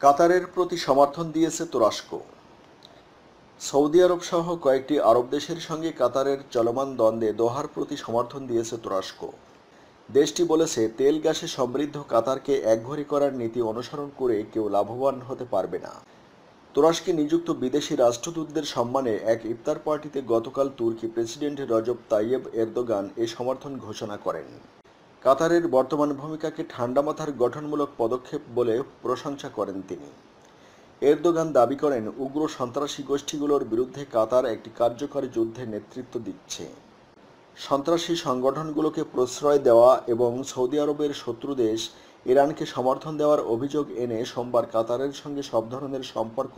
কাতারের প্রতি সমর্থন দিয়েছে তুরস্ক। সৌদি আরব সহ কয়েকটি আরব দেশের সঙ্গে কাতারের চলমান দ্বন্দ্বে দোহার প্রতি সমর্থন দিয়েছে তুরস্ক। দেশটি বলেছে, তেল গ্যাসে সমৃদ্ধ কাতারকে একঘরে করার নীতি অনুসরণ করে কেউ লাভবান হতে পারবে না। তুরস্কে নিযুক্ত বিদেশি রাষ্ট্রদূতদের সম্মানে এক ইফতার পার্টিতে গতকাল তুর্কি প্রেসিডেন্ট রজব তাইয়েব এরদোগান এ সমর্থন ঘোষণা করেন। কাতারের বর্তমান ভূমিকাকে ঠান্ডা মাথার গঠনমূলক পদক্ষেপ বলে প্রশংসা করেন তিনি। এরদোগান দাবি করেন, উগ্র সন্ত্রাসী গোষ্ঠীগুলোর বিরুদ্ধে কাতার একটি কার্যকরী যুদ্ধে নেতৃত্ব দিচ্ছে। সন্ত্রাসী সংগঠনগুলোকে প্রশ্রয় দেওয়া এবং সৌদি আরবের শত্রু দেশ ইরানকে সমর্থন দেওয়ার অভিযোগ এনে সোমবার কাতারের সঙ্গে সব ধরনের সম্পর্ক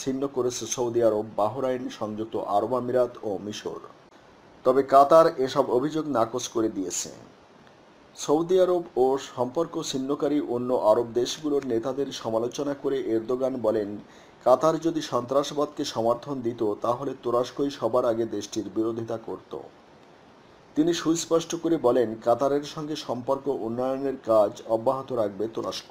ছিন্ন করেছে সৌদি আরব, বাহরাইন, সংযুক্ত আরব আমিরাত ও মিশর। তবে কাতার এসব অভিযোগ নাকচ করে দিয়েছে। সৌদি আরব ও সম্পর্ক ছিন্নকারী অন্য আরব দেশগুলোর নেতাদের সমালোচনা করে এরদোগান বলেন, কাতার যদি সন্ত্রাসবাদকে সমর্থন দিত, তাহলে তুরস্কই সবার আগে দেশটির বিরোধিতা করত। তিনি সুস্পষ্ট করে বলেন, কাতারের সঙ্গে সম্পর্ক উন্নয়নের কাজ অব্যাহত রাখবে তুরস্ক।